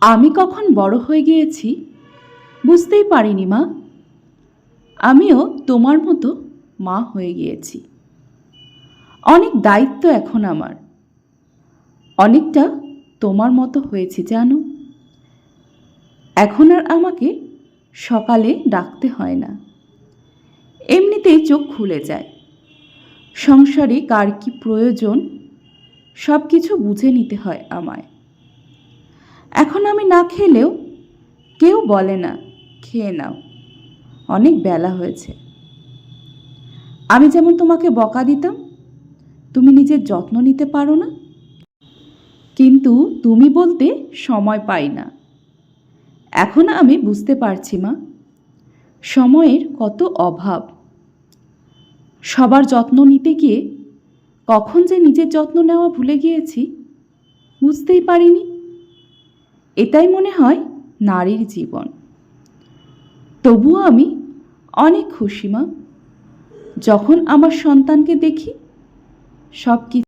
আমি কখন বড় হয়ে গিয়েছি? বুঝতেই পারিনি মা। আমিও তোমার মতো মা হয়ে গিয়েছি। অনেক দায়িত্ব এখন আমার। অনেকটা তোমার মতো হয়েছে, জানো। এখন আর আমাকে সকালে ডাকতে হয় না। এমনিতেই চোখ খুলে যায়। সংসারে কার কি প্রয়োজন সব কিছু বুঝে নিতে হয় আমায়। এখন আমি না খেলেও কেউ বলে না, খেয়ে নাও। অনেক বেলা হয়েছে। আমি যেমন তোমাকে বকা দিতাম, তুমি নিজের যত্ন নিতে পারো না। কিন্তু তুমি বলতে সময় পাই না। এখন আমি বুঝতে পারছি, মা, সময়ের কত অভাব। সবার যত্ন নিতে গিয়ে কখন যে নিজের যত্ন নেওয়া ভুলে গিয়েছি, বুঝতেই পারিনি। এটাই মনে হয় নারীর জীবন। তবুও আমি অনেক খুশি, মা। যখন আমার সন্তানকে দেখি সব কিছু